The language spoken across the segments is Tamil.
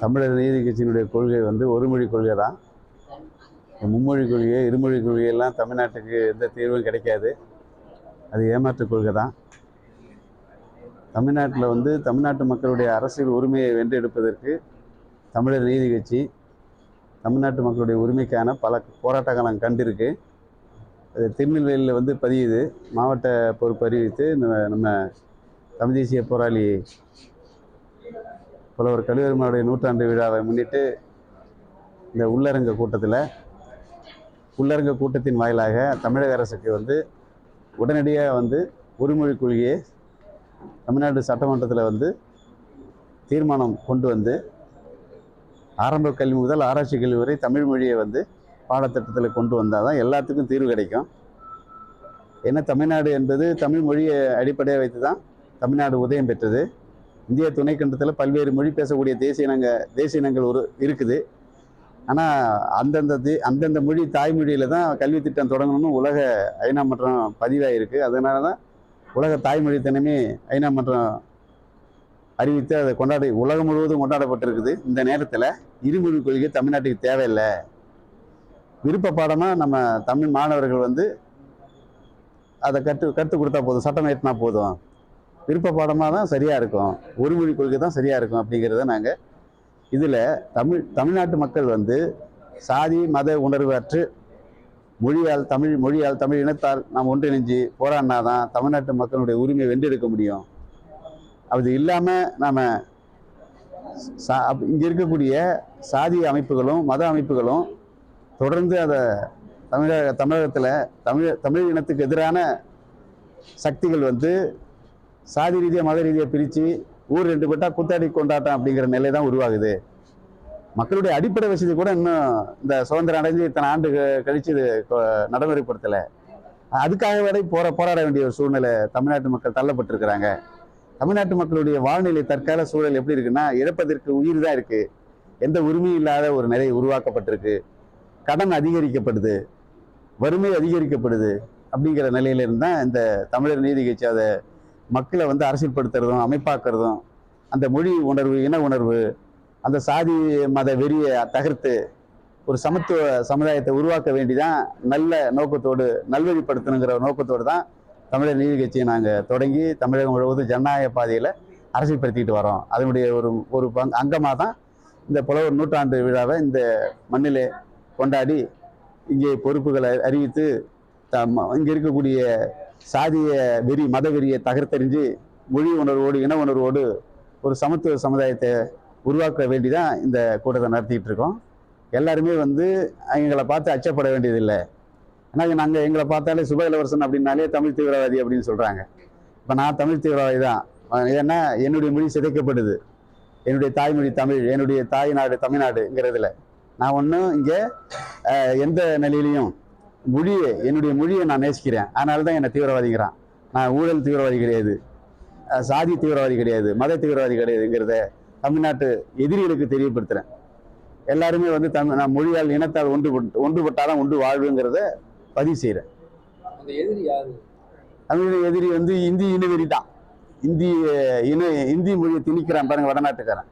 தமிழர் நீதி கட்சியினுடைய கொள்கை வந்து ஒரு மொழி கொள்கை தான். மும்மொழி கொள்கை இருமொழி கொள்கையெல்லாம் தமிழ்நாட்டுக்கு எந்த தீர்வும் கிடைக்காது. அது ஏமாற்று கொள்கை தான். தமிழ்நாட்டில் வந்து தமிழ்நாட்டு மக்களுடைய அரசியல் உரிமையை வென்றெடுப்பதற்கு தமிழர் நீதி கட்சி தமிழ்நாட்டு மக்களுடைய உரிமைக்கான பல போராட்ட காலம் கண்டிருக்கு. அது திருநெல்வேலியில் வந்து பதியுது. மாவட்ட பொறுப்பு அறிவித்து நம்ம நம்ம தமிழ் தேசிய போராளி புலவர் கலிவருமானுடைய நூற்றாண்டு விழாவை முன்னிட்டு இந்த உள்ளரங்க கூட்டத்தில் உள்ளரங்க கூட்டத்தின் வாயிலாக தமிழக அரசுக்கு வந்து உடனடியாக வந்து ஒருமொழி கொள்கையை தமிழ்நாடு சட்டமன்றத்தில் வந்து தீர்மானம் கொண்டு வந்து ஆரம்ப கல்வி முதல் ஆராய்ச்சி கல்வி வரை தமிழ் மொழியை வந்து பாடத்திட்டத்தில் கொண்டு வந்தால் தான் எல்லாத்துக்கும் தீர்வு கிடைக்கும். ஏன்னா தமிழ்நாடு என்பது தமிழ் மொழியை அடிப்படையாக வைத்து தான் தமிழ்நாடு உதயம் பெற்றது. இந்திய துணைக்கண்டத்தில் பல்வேறு மொழி பேசக்கூடிய தேசிய இனங்க தேசிய இனங்கள் ஒரு இருக்குது. ஆனால் அந்தந்த தே அந்தந்த மொழி தாய்மொழியில் தான் கல்வி திட்டம் தொடங்கணும்னு உலக ஐநா மன்றம் பதிவாயிருக்கு. அதனால தான் உலக தாய்மொழி தினமே ஐநா மன்றம் அறிவித்து அதை கொண்டாடி உலகம் முழுவதும் கொண்டாடப்பட்டிருக்குது. இந்த நேரத்தில் இருமொழி கொள்கை தமிழ்நாட்டுக்கு தேவையில்லை. விருப்ப பாடமாக நம்ம தமிழ் மாணவர்கள் வந்து அதை கற்று கற்றுக் கொடுத்தா போதும். சட்டம் ஏற்றினா போதும். விருப்ப பாடமாக தான் சரியாக இருக்கும். ஒரு மொழி கொள்கை தான் சரியாக இருக்கும் அப்படிங்கிறத நாங்கள் இதில் தமிழ் தமிழ்நாட்டு மக்கள் வந்து சாதி மத உணர்வு அற்று மொழியால் தமிழ் மொழியால் தமிழ் இனத்தால் நாம் ஒன்றிணைஞ்சு போராடினா தான் தமிழ்நாட்டு மக்களுடைய உரிமையை வென்றெடுக்க முடியும். அது இல்லாமல் நாம் சா இங்கே இருக்கக்கூடிய சாதி அமைப்புகளும் மத அமைப்புகளும் தொடர்ந்து அதை தமிழக தமிழகத்தில் தமிழ் தமிழ் இனத்துக்கு எதிரான சக்திகள் வந்து சாதி ரீதியாக மத ரீதியாக பிரித்து ஊர் ரெண்டு பட்டா கூத்தாடி கொண்டாட்டம் அப்படிங்கிற நிலை தான் உருவாகுது. மக்களுடைய அடிப்படை வசதி கூட இன்னும் இந்த சுதந்திரம் அடைஞ்சு இத்தனை ஆண்டு க- இது நடைமுறைப்படுத்தலை. அதுக்காக வரை போற போராட வேண்டிய ஒரு சூழ்நிலை தமிழ்நாட்டு மக்கள் தள்ளப்பட்டிருக்கிறாங்க. தமிழ்நாட்டு மக்களுடைய வாழ்நிலை தற்கால சூழல் எப்படி இருக்குன்னா இறப்பதற்கு உயிர் தான் இருக்குது எந்த உரிமையும் இல்லாத ஒரு நிலை உருவாக்கப்பட்டிருக்கு. கடன் அதிகரிக்கப்படுது. வறுமை அதிகரிக்கப்படுது. அப்படிங்கிற நிலையிலிருந்து தான் இந்த தமிழர் நீதி கட்சி அதை மக்களை வந்து அரசியல்படுத்துறதும் அமைப்பாக்குறதும் அந்த மொழி உணர்வு இன உணர்வு அந்த சாதி மத வெறியை தகர்த்து ஒரு சமத்துவ சமுதாயத்தை உருவாக்க வேண்டிதான் நல்ல நோக்கத்தோடு நல்வழிப்படுத்தணுங்கிற நோக்கத்தோடு தான் தமிழர் நீதி கட்சியை நாங்கள் தொடங்கி தமிழகம் முழுவதும் ஜனநாயக பாதையில் அரசியல்படுத்திக்கிட்டு வரோம். அதனுடைய ஒரு ஒரு பங் அங்கமாக தான் இந்த புலவர் நூற்றாண்டு விழாவை இந்த மண்ணிலே கொண்டாடி இங்கே பொறுப்புகளை அறிவித்து இங்கே இருக்கக்கூடிய சாதிய வெறி மத வெறியை தகர்த்தெறிஞ்சு மொழி உணர்வோடு இன உணர்வோடு ஒரு சமத்துவ சமுதாயத்தை உருவாக்க வேண்டி தான் இந்த கூட்டத்தை நடத்திட்டு இருக்கோம் எல்லாருமே வந்து எங்களை பார்த்து அச்சப்பட வேண்டியதில்லை. ஏன்னா நாங்கள் எங்களை பார்த்தாலே சுப இளவரசன் அப்படின்னாலே தமிழ் தீவிரவாதி அப்படின்னு சொல்கிறாங்க இப்போ நான் தமிழ் தீவிரவாதி தான். ஏன்னா என்னுடைய மொழி சிதைக்கப்படுது. என்னுடைய தாய்மொழி தமிழ் என்னுடைய தாய் நாடு தமிழ்நாடுங்கிறதுல. நான் ஒன்றும் இங்கே எந்த நிலையிலையும் மொழியை என்னுடைய மொழியை நான் நேசிக்கிறேன். அதனால தான் என்னை தீவிரவாதிங்கிறான். நான் ஊழல் தீவிரவாதி கிடையாது. சாதி தீவிரவாதி கிடையாது. மத தீவிரவாதி கிடையாதுங்கிறத தமிழ்நாட்டு எதிரிகளுக்கு தெரியப்படுத்துகிறேன் எல்லாருமே வந்து தமிழ் நான் மொழியால் இனத்தால் ஒன்றுபட்டு ஒன்றுபட்டாதான் ஒன்று வாழ்வுங்கிறத பதிவு செய்கிறேன் அந்த எதிரி யாரு? தமிழ் எதிரி வந்து இந்தி இனவெறி தான் இந்தி இன இந்தி மொழியை திணிக்கிறான் பாருங்க வடநாட்டுக்காரன்.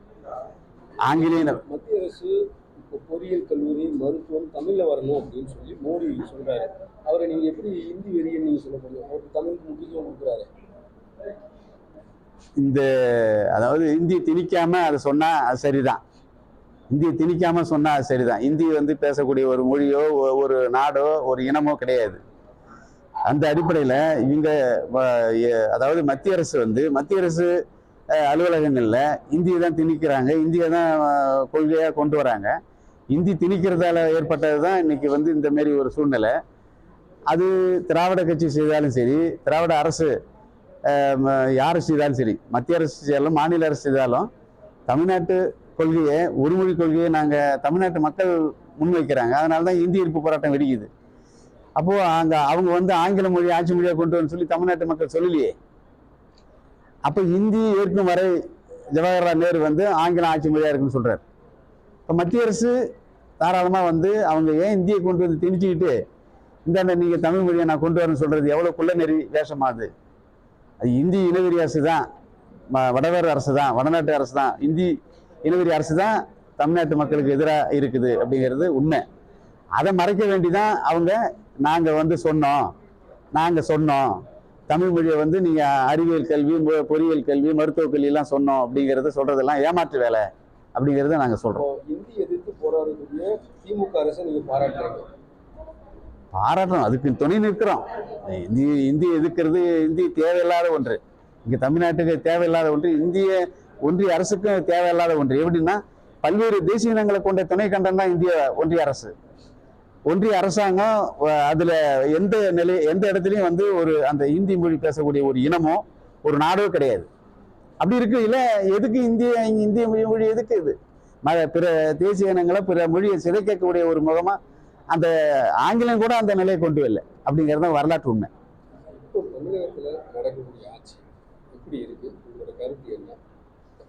ஆங்கிலேய இன- மத்திய அரசு பொறியியல் கல்லூரி மருத்துவம் தமிழில் வரணும் அப்படின்னு சொல்லி மோடி சொல்கிறாரு அவரை நீங்கள் எப்படி இந்தி வெறியன்னு நீங்கள் சொல்ல முடியும்? அவர் தமிழுக்கு முக்கியத்துவம் கொடுக்குறாரு. இந்த அதாவது இந்தியை திணிக்காமல் அதை சொன்னால் அது சரிதான். இந்தியை திணிக்காமல் சொன்னால் அது சரிதான். இந்தி வந்து பேசக்கூடிய ஒரு மொழியோ ஒரு நாடோ ஒரு இனமோ கிடையாது. அந்த அடிப்படையில் இவங்க வ- அதாவது மத்திய அரசு வந்து மத்திய அரசு அலுவலகங்களில் இந்தியை தான் திணிக்கிறாங்க. இந்தியை தான் கொள்கையாக கொண்டு வராங்க. இந்தி திணிக்கிறதால ஏற்பட்டது தான் இன்னைக்கு வந்து இந்த மாரி ஒரு சூழ்நிலை. அது திராவிட கட்சி செய்தாலும் சரி திராவிட அரசு யார் செய்தாலும் சரி மத்திய அரசு செய்தாலும் மாநில அரசு செய்தாலும் தமிழ்நாட்டு கொள்கையை ஒருமொழி கொள்கையை நாங்கள் தமிழ்நாட்டு மக்கள் முன்வைக்கிறாங்க. அதனால தான் இந்தி எதிர்ப்பு போராட்டம் வெடிக்குது. அப்போது அங்கே அவங்க வந்து ஆங்கில மொழி ஆட்சி மொழியாக கொண்டு வரணும்னு சொல்லி தமிழ்நாட்டு மக்கள் சொல்லலையே. அப்போ ஹிந்தி ஏற்கும் வரை ஜவஹர்லால் நேரு வந்து ஆங்கிலம் ஆட்சி மொழியாக இருக்குன்னு சொல்கிறார் இப்போ மத்திய அரசு தாராளமாக வந்து அவங்க ஏன் இந்தியை கொண்டு வந்து திணிச்சுக்கிட்டு இந்தாண்ட நீங்கள் தமிழ் மொழியை நான் கொண்டு வரேன்னு சொல்கிறது எவ்வளோ குள்ள நெறி வேஷமாது அது இந்தி இனவெறி அரசு தான் வடவேறு அரசு தான் வடநாட்டு அரசு தான் இந்தி இனவெறி அரசு தான் தமிழ்நாட்டு மக்களுக்கு எதிராக இருக்குது அப்படிங்கிறது உண்மை. அதை மறைக்க வேண்டி தான் அவங்க நாங்கள் வந்து சொன்னோம் நாங்கள் சொன்னோம். தமிழ் மொழியை வந்து நீங்கள் அறிவியல் கல்வி பொறியியல் கல்வி மருத்துவக் கல்வியெல்லாம் சொன்னோம் அப்படிங்கிறத சொல்கிறதெல்லாம் ஏமாற்று வேலை அப்படிங்கிறத நாங்கள் சொல்கிறோம் இந்தி போராடக்கூடிய திமுக அரசை நீங்க பாராட்டுறீங்க. பாராட்டணும். அதுக்கு துணை நிற்கிறோம். இந்திய இந்தி எதிர்க்கிறது இந்தி தேவையில்லாத ஒன்று. இங்கே தமிழ்நாட்டுக்கு தேவையில்லாத ஒன்று. இந்திய ஒன்றிய அரசுக்கும் தேவையில்லாத ஒன்று. எப்படின்னா பல்வேறு தேசிய இனங்களை கொண்ட துணை கண்டம் தான் இந்திய ஒன்றிய அரசு. ஒன்றிய அரசாங்கம் அதில் அதுல எந்த நிலை எந்த இடத்துலையும் வந்து ஒரு அந்த இந்தி மொழி பேசக்கூடிய ஒரு இனமோ ஒரு நாடோ கிடையாது. அப்படி இருக்கு இல்லை எதுக்கு இந்திய இந்திய மொழி மொழி எதுக்கு இது? ம- பிற தேசிய இனங்களை பிற மொழியை சிதைக்கக்கூடிய ஒரு முகமா அந்த ஆங்கிலம் கூட அந்த நிலையை கொண்டு வரல. அப்படிங்கிறது தான் வரலாற்று உண்மை. தமிழகத்துல நடக்கக்கூடிய ஆட்சி எப்படி இருக்கு? உங்களோட கருத்து என்ன?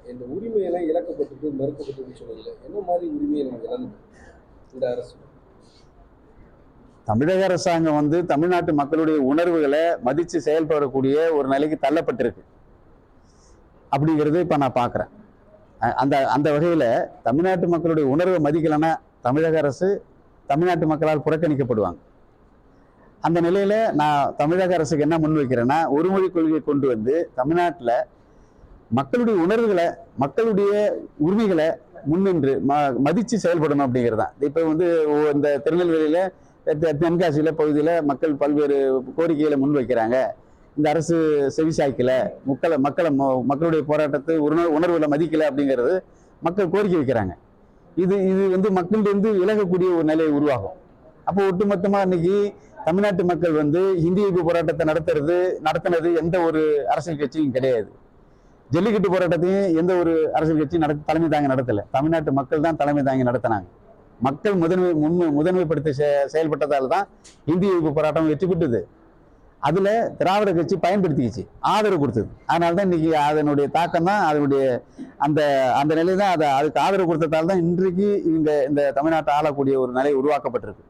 இந்த உரிமையெல்லாம் இழக்கப்பட்டிருக்கு மறுக்கப்பட்டிருக்குன்னு சொன்னீங்கல்ல என்ன மாதிரி உரிமையை நம்ம இழந்து இந்த அரசு. தமிழக அரசாங்கம் வந்து தமிழ்நாட்டு மக்களுடைய உணர்வுகளை மதித்து செயல்படக்கூடிய ஒரு நிலைக்கு தள்ளப்பட்டிருக்கு. அப்படிங்கிறது இப்போ நான் பார்க்குறேன் அந்த அந்த வகையில் தமிழ்நாட்டு மக்களுடைய உணர்வை மதிக்கலைன்னா தமிழக அரசு தமிழ்நாட்டு மக்களால் புறக்கணிக்கப்படுவாங்க. அந்த நிலையில் நான் தமிழக அரசுக்கு என்ன முன்வைக்கிறேன்னா ஒரு மொழி கொள்கையை கொண்டு வந்து தமிழ்நாட்டில் மக்களுடைய உணர்வுகளை மக்களுடைய உரிமைகளை முன்னின்று ம மதித்து செயல்படணும் அப்படிங்கிறது தான் இப்போ வந்து இந்த திருநெல்வேலியில் தென்காசியில் பகுதியில் மக்கள் பல்வேறு கோரிக்கைகளை முன்வைக்கிறாங்க இந்த அரசு செவிசாய்க்கல மக்களை மக்களை மக்களுடைய போராட்டத்தை உணர்வு உணர்வுகளை மதிக்கல அப்படிங்கிறது மக்கள் கோரிக்கை வைக்கிறாங்க. இது இது வந்து மக்களிலிருந்து விலகக்கூடிய ஒரு நிலை உருவாகும். அப்போ ஒட்டுமொத்தமாக இன்னைக்கு தமிழ்நாட்டு மக்கள் வந்து ஹிந்தி எதிர்ப்பு போராட்டத்தை நடத்துறது நடத்தினது எந்த ஒரு அரசியல் கட்சியும் கிடையாது. ஜல்லிக்கட்டு போராட்டத்தையும் எந்த ஒரு அரசியல் கட்சியும் நட தலைமை தாங்கி நடத்தலை. தமிழ்நாட்டு மக்கள் தான் தலைமை தாங்கி நடத்தினாங்க. மக்கள் முதன்மை முன்மை முதன்மைப்படுத்தி செ- செயல்பட்டதால் தான் இந்திய எதிர்ப்பு போராட்டம் வெற்றி பெற்றது. அதில் திராவிட கட்சி பயன்படுத்திக்கிச்சு ஆதரவு கொடுத்தது. அதனால தான் இன்றைக்கி அதனுடைய தாக்கம் தான் அதனுடைய அந்த அந்த நிலை தான் அதை அதுக்கு ஆதரவு கொடுத்ததால் தான் இன்றைக்கு இந்த இந்த தமிழ்நாட்டை ஆளக்கூடிய ஒரு நிலை உருவாக்கப்பட்டிருக்கு.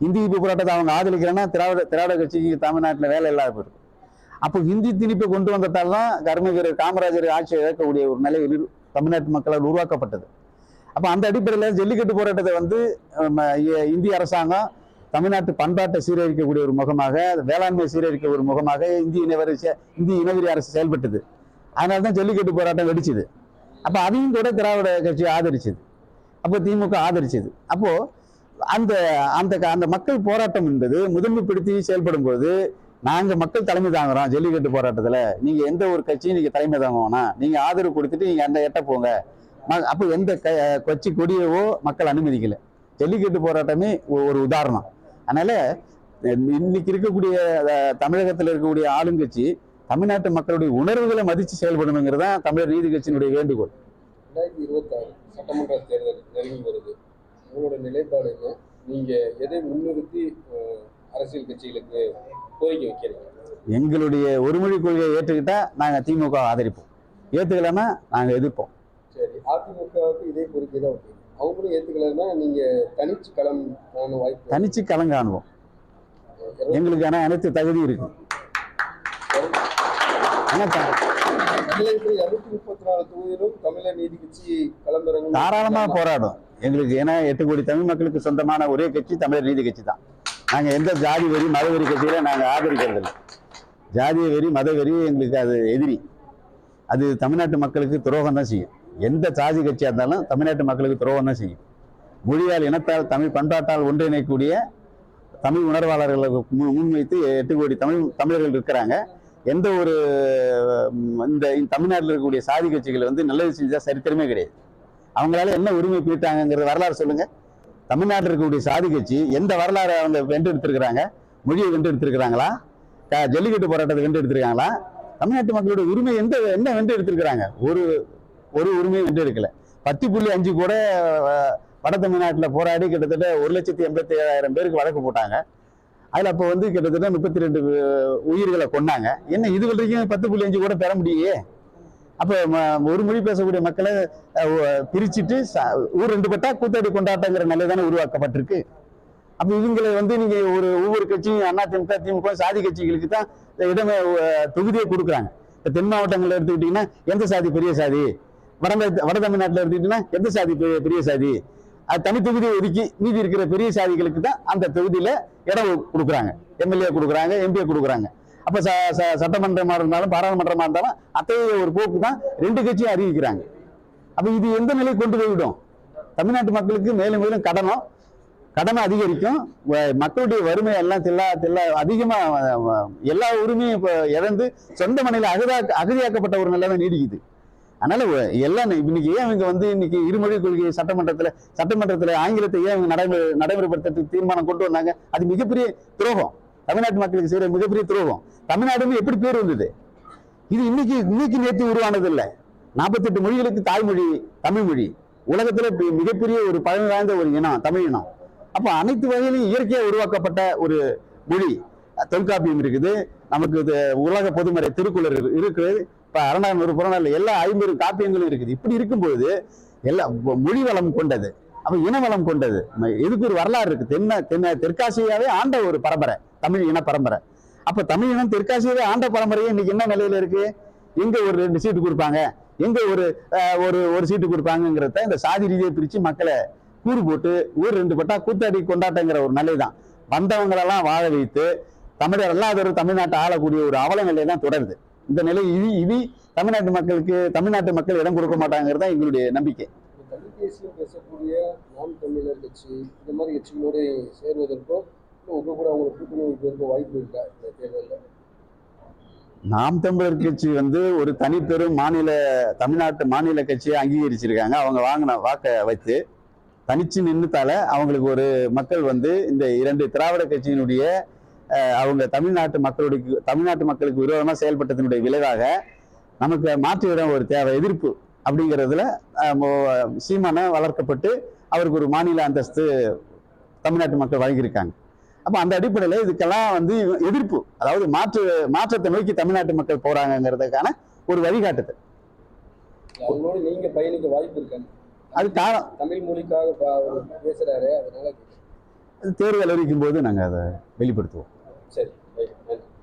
இந்தி இப்போ போராட்டத்தை அவங்க ஆதரிக்கிறேன்னா திராவிட திராவிட கட்சிக்கு தமிழ்நாட்டில் வேலை இல்லாத போயிருக்கு. அப்போ ஹிந்தி திணிப்பை கொண்டு வந்ததால் தான் கர்மவீரர் காமராஜர் ஆட்சியை இழக்கக்கூடிய ஒரு நிலை தமிழ்நாட்டு மக்களால் உருவாக்கப்பட்டது. அப்போ அந்த அடிப்படையில் ஜல்லிக்கட்டு போராட்டத்தை வந்து இ- இந்திய அரசாங்கம் தமிழ்நாட்டு பண்பாட்டை சீரழிக்கக்கூடிய ஒரு முகமாக வேளாண்மை சீரழிக்க ஒரு முகமாக இந்திய இனவரி இந்திய இனவெறி அரசு செயல்பட்டது. அதனால தான் ஜல்லிக்கட்டு போராட்டம் வெடிச்சுது. அப்போ அதையும் கூட திராவிட கட்சி ஆதரிச்சது. அப்போ திமுக ஆதரிச்சது. அப்போது அந்த அந்த அந்த மக்கள் போராட்டம் என்பது முதன்மைப்படுத்தி செயல்படும் போது நாங்கள் மக்கள் தலைமை தாங்குறோம் ஜல்லிக்கட்டு போராட்டத்தில். நீங்கள் எந்த ஒரு கட்சியும் நீங்கள் தலைமை தாங்க வேணாம். நீங்கள் ஆதரவு கொடுத்துட்டு நீங்கள் அந்த எட்ட போங்க. ம- அப்போ எந்த க- கட்சி கொடியவோ மக்கள் அனுமதிக்கலை. ஜல்லிக்கட்டு போராட்டமே ஒரு உதாரணம். அதனால இன்னைக்கு இருக்கக்கூடிய தமிழகத்தில் இருக்கக்கூடிய ஆளுங்கட்சி தமிழ்நாட்டு மக்களுடைய உணர்வுகளை மதித்து செயல்படணுங்கிறது தான் தமிழர் நீதி கட்சியினுடைய வேண்டுகோள். ரெண்டாயிரத்தி இருபத்தாறு சட்டமன்ற தேர்தல் நெருங்கி வருது. உங்களோட நிலைப்பாடு என்ன? நீங்க எதை முன்னிறுத்தி அரசியல் கட்சிகளுக்கு கோரிக்கை வைக்கிறீங்க? எங்களுடைய ஒருமொழி கொள்கையை ஏற்றுக்கிட்டா நாங்க திமுக ஆதரிப்போம். ஏத்துக்கலைன்னா நாங்க எதிர்ப்போம். சரி அதிமுகவுக்கு இதே கோரிக்கை தான் அவங்களும் ஏத்துக்கலைன்னா நீங்க தனிச்சு களம் காண வாய்ப்பு தனிச்சு களம் காணுவோம். எங்களுக்கான அனைத்து தகுதி இருக்கு. ஆனா த- தமிழகத்தில் இருநூத்தி முப்பத்தி நாலு தொகுதியிலும் தமிழர் நீதி கட்சி களமிறங்கும். தாராளமா போராடும். எங்களுக்கு ஏன்னா எட்டு கோடி தமிழ் மக்களுக்கு சொந்தமான ஒரே கட்சி தமிழர் நீதி கட்சி தான். நாங்க எந்த ஜாதி வெறி மத வெறி கட்சியில நாங்க ஆதரிக்கிறது இல்லை. ஜாதிய வெறி மத வெறி எங்களுக்கு அது எதிரி. அது தமிழ்நாட்டு மக்களுக்கு துரோகம் தான் செய்யும். எந்த சாதி கட்சியாக இருந்தாலும் தமிழ்நாட்டு மக்களுக்கு துரோகம் தான் செய்யும். மொழியால் இனத்தால் தமிழ் பண்பாட்டால் ஒன்றிணைக்கக்கூடிய தமிழ் உணர்வாளர்களை முன்வைத்து எட்டு கோடி தமிழ் தமிழர்கள் இருக்கிறாங்க. எந்த ஒரு இந்த தமிழ்நாட்டில் இருக்கக்கூடிய சாதி கட்சிகள் வந்து நல்லது செஞ்சால் சரித்திரமே கிடையாது. அவங்களால என்ன உரிமை போயிட்டாங்கிறது வரலாறு சொல்லுங்க. தமிழ்நாட்டில் இருக்கக்கூடிய சாதி கட்சி எந்த வரலாறு அவங்க வென்றெடுத்திருக்கிறாங்க? மொழியை வென்று எடுத்திருக்கிறாங்களா ஜல்லிக்கட்டு போராட்டத்தை வென்று எடுத்திருக்காங்களா தமிழ்நாட்டு மக்களுடைய உரிமை எந்த என்ன வென்றெடுத்திருக்கிறாங்க? ஒரு ஒரு உரிமையும் உரிமையை வென்றெடுக்கல பத்து புள்ளி அஞ்சு கூட வட தமிழ்நாட்டில் போராடி கிட்டத்தட்ட ஒரு லட்சத்தி எண்பத்தி ஏழாயிரம் பேருக்கு வழக்கு போட்டாங்க. அதில் அப்போ வந்து கிட்டத்தட்ட முப்பத்தி ரெண்டு உயிர்களை கொன்னாங்க. என்ன இது வரைக்கும் பத்து புள்ளி அஞ்சு கூட பெற முடியே அப்போ ஒரு மொழி பேசக்கூடிய மக்களை பிரிச்சுட்டு ஊர் ரெண்டு பட்டா கூத்தாடி கொண்டாட்டங்கிற நிலை தானே உருவாக்கப்பட்டிருக்கு. அப்போ இவங்களை வந்து நீங்கள் ஒரு ஒவ்வொரு கட்சியும் அண்ணா திமுக திமுக சாதி கட்சிகளுக்கு தான் இந்த இடமே தொகுதியை கொடுக்குறாங்க. இப்போ தென் மாவட்டங்களில் எடுத்துக்கிட்டிங்கன்னா எந்த சாதி பெரிய சாதி? வட வட தமிழ்நாட்டில் எடுத்துக்கிட்டீங்கன்னா எந்த சாதி பெரிய பெரிய சாதி? அது தனி தொகுதியை ஒதுக்கி மீதி இருக்கிற பெரிய சாதிகளுக்கு தான் அந்த தொகுதியில் இடம் கொடுக்குறாங்க. எம்எல்ஏ கொடுக்குறாங்க எம்பிஏ கொடுக்குறாங்க. அப்போ ச ச- சட்டமன்றமாக இருந்தாலும் பாராளுமன்றமாக இருந்தாலும் அத்தகைய ஒரு போக்கு தான் ரெண்டு கட்சியும் அறிவிக்கிறாங்க. அப்போ இது எந்த நிலையை கொண்டு போய்விடும் தமிழ்நாட்டு மக்களுக்கு மேலும் மேலும் கடனும் கடமை அதிகரிக்கும். வ- மக்களுடைய வறுமை எல்லாம் தில்லா தில்லா அதிகமாக எல்லா உரிமையும் இப்போ இழந்து சொந்த மனையில் அகதா அகதியாக்கப்பட்ட ஒரு தான் நீடிக்குது. அதனால எல்லாம் இன்னைக்கு ஏன் இவங்க வந்து இன்னைக்கு இருமொழி கொள்கை சட்டமன்றத்துல சட்டமன்றத்துல ஆங்கிலத்தை ஏன் இவங்க நடைமுறை நடைமுறைப்படுத்துறதுக்கு தீர்மானம் கொண்டு வந்தாங்க? அது மிகப்பெரிய துரோகம். தமிழ்நாட்டு மக்களுக்கு செய்யற மிகப்பெரிய துரோகம். தமிழ்நாடுன்னு எப்படி பேர் வந்தது? இது இன்னைக்கு இன்னைக்கு நேற்று உருவானது இல்லை நாற்பத்தெட்டு மொழிகளுக்கு தாய்மொழி தமிழ் மொழி உலகத்துல மிகப்பெரிய ஒரு பழமை வாய்ந்த ஒரு இனம் தமிழ் இனம். அப்ப அனைத்து வகையிலும் இயற்கையா உருவாக்கப்பட்ட ஒரு மொழி. தொல்காப்பியம் இருக்குது. நமக்கு இது உலக பொதுமறை திருக்குறள் இருக்குது. இப்ப அரணாநூறு புறநாள் எல்லா ஐம்பது காப்பியங்களும் இருக்குது. இப்படி இருக்கும்பொழுது எல்லா மொழி வளம் கொண்டது. அப்போ இனவளம் கொண்டது. இதுக்கு ஒரு வரலாறு இருக்கு? தென்ன தென்ன தெற்காசியாவே ஆண்ட ஒரு பரம்பரை தமிழ் இன பரம்பரை. அப்ப தமிழ் இனம் தெற்காசியாவே ஆண்ட பரம்பரையே இன்னைக்கு என்ன நிலையில இருக்கு? எங்க ஒரு ரெண்டு சீட்டு கொடுப்பாங்க. எங்க ஒரு ஒரு ஒரு சீட்டு கொடுப்பாங்கிறத இந்த சாதி ரீதியை பிரிச்சு மக்களை கூறு போட்டு ஊர் ரெண்டு பட்டா கூத்தாடி கொண்டாட்டங்கிற ஒரு நிலை தான் வந்தவங்களெல்லாம் வாழ வைத்து தமிழர் அல்லாதவர் தமிழ்நாட்டை ஆளக்கூடிய ஒரு அவல நிலை தான் தொடருது. இந்த நிலை இது இது தமிழ்நாட்டு மக்களுக்கு தமிழ்நாட்டு மக்கள் இடம் கொடுக்க மாட்டாங்கிறது தான் எங்களுடைய நம்பிக்கை. தேசியம் பேசக்கூடிய நாம் தமிழர் கட்சி இந்த மாதிரி கட்சிகளோடு சேர்வதற்கும் உங்க கூட அவங்க கூட்டணி வைப்பதற்கும் வாய்ப்பு இருக்கா இந்த தேர்தலில்? நாம் தமிழர் கட்சி வந்து ஒரு தனிப்பெரும் மாநில தமிழ்நாட்டு மாநில கட்சியை அங்கீகரிச்சிருக்காங்க. அவங்க வாங்கின வாக்கை வைத்து தனிச்சு நின்றுத்தால அவங்களுக்கு ஒரு மக்கள் வந்து இந்த இரண்டு திராவிட கட்சியினுடைய அவங்க தமிழ்நாட்டு மக்களுடைய தமிழ்நாட்டு மக்களுக்கு விரோதமாக செயல்பட்டதனுடைய விளைவாக நமக்கு மாற்று இடம் ஒரு தேவை எதிர்ப்பு அப்படிங்கிறதுல சீமானை வளர்க்கப்பட்டு அவருக்கு ஒரு மாநில அந்தஸ்து தமிழ்நாட்டு மக்கள் வழங்கியிருக்காங்க. அப்போ அந்த அடிப்படையில் இதுக்கெல்லாம் வந்து எதிர்ப்பு அதாவது மாற்று மாற்றத்தை நோக்கி தமிழ்நாட்டு மக்கள் போறாங்கங்கிறதுக்கான ஒரு வழிகாட்டுதல். அவங்களோட நீங்க பயணிக்க வாய்ப்பு இருக்காங்க அது காலம் தமிழ் மொழிக்காக பேசுறாரு அதனால தேர்தல் அறிவிக்கும் போது நாங்கள் அதை வெளிப்படுத்துவோம். சரி ரைட் நன்றி